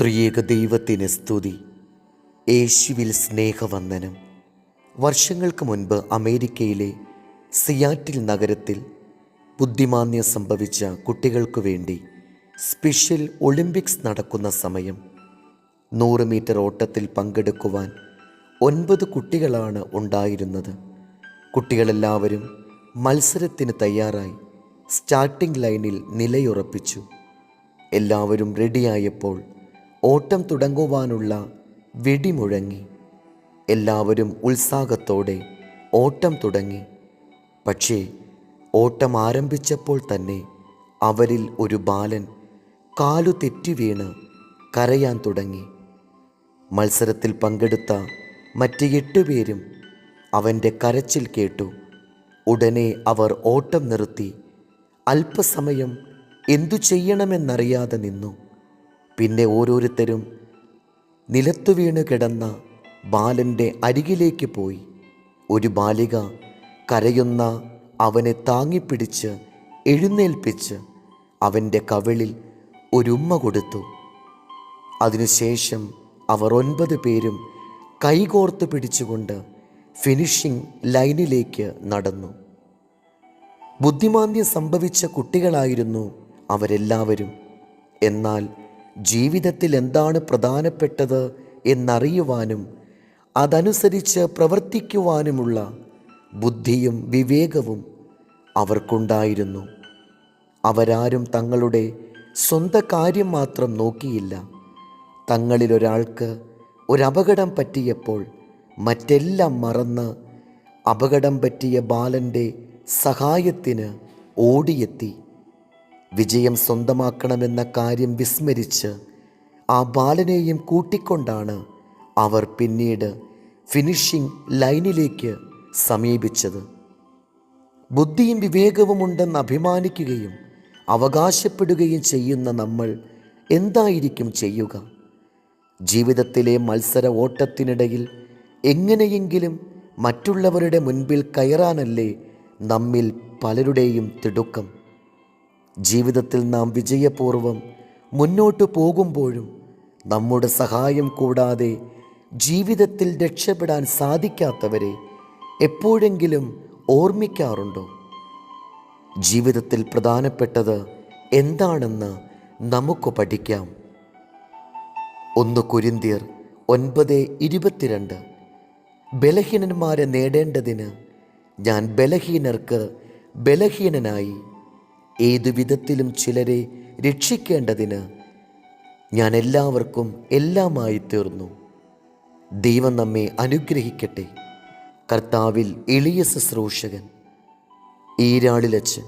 ത്രിയേക ദൈവത്തിന് സ്തുതി. യേശുവിൽ സ്നേഹവന്ദനം. വർഷങ്ങൾക്ക് മുൻപ് അമേരിക്കയിലെ സിയാറ്റിൽ നഗരത്തിൽ ബുദ്ധിമാന്യം സംഭവിച്ച കുട്ടികൾക്കു വേണ്ടി സ്പെഷ്യൽ ഒളിമ്പിക്സ് നടക്കുന്ന സമയം നൂറ് മീറ്റർ ഓട്ടത്തിൽ പങ്കെടുക്കുവാൻ ഒൻപത് കുട്ടികളാണ് ഉണ്ടായിരുന്നത്. കുട്ടികളെല്ലാവരും മത്സരത്തിന് തയ്യാറായി സ്റ്റാർട്ടിംഗ് ലൈനിൽ നിലയുറപ്പിച്ചു. എല്ലാവരും റെഡിയായപ്പോൾ ഓട്ടം തുടങ്ങുവാനുള്ള വെടിമുഴങ്ങി. എല്ലാവരും ഉത്സാഹത്തോടെ ഓട്ടം തുടങ്ങി. പക്ഷേ ഓട്ടം ആരംഭിച്ചപ്പോൾ തന്നെ അവരിൽ ഒരു ബാലൻ കാലു തെറ്റി വീണ് കരയാൻ തുടങ്ങി. മത്സരത്തിൽ പങ്കെടുത്ത മറ്റ് എട്ടുപേരും അവന്റെ കരച്ചിൽ കേട്ടു. ഉടനെ അവർ ഓട്ടം നിർത്തി. അല്പസമയം എന്തു ചെയ്യണമെന്നറിയാതെ നിന്നു. പിന്നെ ഓരോരുത്തരും നിലത്തു വീണ് കിടന്ന ബാലന്റെ അരികിലേക്ക് പോയി. ഒരു ബാലിക കരയുന്ന അവനെ താങ്ങിപ്പിടിച്ച് എഴുന്നേൽപ്പിച്ച് അവന്റെ കവിളിൽ ഒരുമ്മ കൊടുത്തു. അതിനുശേഷം അവർ ഒൻപത് പേരും കൈകോർത്ത് പിടിച്ചുകൊണ്ട് ഫിനിഷിംഗ് ലൈനിലേക്ക് നടന്നു. ബുദ്ധിമാന്ദ്യം സംഭവിച്ച കുട്ടികളായിരുന്നു അവരെല്ലാവരും. എന്നാൽ ജീവിതത്തിൽ എന്താണ് പ്രധാനപ്പെട്ടത് എന്നറിയുവാനും അതനുസരിച്ച് പ്രവർത്തിക്കുവാനുമുള്ള ബുദ്ധിയും വിവേകവും അവർക്കുണ്ടായിരുന്നു. അവരാരും തങ്ങളുടെ സ്വന്തം കാര്യം മാത്രം നോക്കിയില്ല. തങ്ങളിലൊരാൾക്ക് ഒരപകടം പറ്റിയപ്പോൾ മറ്റെല്ലാം മറന്ന് അപകടം പറ്റിയ ബാലന്റെ സഹായത്തിന് ഓടിയെത്തി. വിജയം സ്വന്തമാക്കണമെന്ന കാര്യം വിസ്മരിച്ച് ആ ബാലനെയും കൂട്ടിക്കൊണ്ടാണ് അവർ പിന്നീട് ഫിനിഷിംഗ് ലൈനിലേക്ക് സമീപിച്ചത്. ബുദ്ധിയും വിവേകവും ഉണ്ടെന്ന് അഭിമാനിക്കുകയും അവകാശപ്പെടുകയും ചെയ്യുന്ന നമ്മൾ എന്തായിരിക്കും ചെയ്യുക? ജീവിതത്തിലെ മത്സര ഓട്ടത്തിനിടയിൽ എങ്ങനെയെങ്കിലും മറ്റുള്ളവരുടെ മുൻപിൽ കയറാനല്ലേ നമ്മിൽ പലരുടെയും തിടുക്കം. ജീവിതത്തിൽ നാം വിജയപൂർവം മുന്നോട്ട് പോകുമ്പോഴും നമ്മുടെ സഹായം കൂടാതെ ജീവിതത്തിൽ രക്ഷപ്പെടാൻ സാധിക്കാത്തവരെ എപ്പോഴെങ്കിലും ഓർമ്മിക്കാറുണ്ടോ? ജീവിതത്തിൽ പ്രധാനപ്പെട്ടത് എന്താണെന്ന് നമുക്ക് പഠിക്കാം. ഒന്ന് കുരിന്തിയർ ഒൻപത് ഇരുപത്തിരണ്ട്. ബലഹീനന്മാരെ നേടേണ്ടതിന് ഞാൻ ബലഹീനർക്ക് ബലഹീനനായി ഏതു വിധത്തിലും ചിലരെ രക്ഷിക്കേണ്ടതിന് ഞാൻ എല്ലാവർക്കും എല്ലാമായി തീർന്നു. ദൈവം നമ്മെ അനുഗ്രഹിക്കട്ടെ. കർത്താവിൽ എളിയ ശുശ്രൂഷകൻ ഈരാളിലച്ചൻ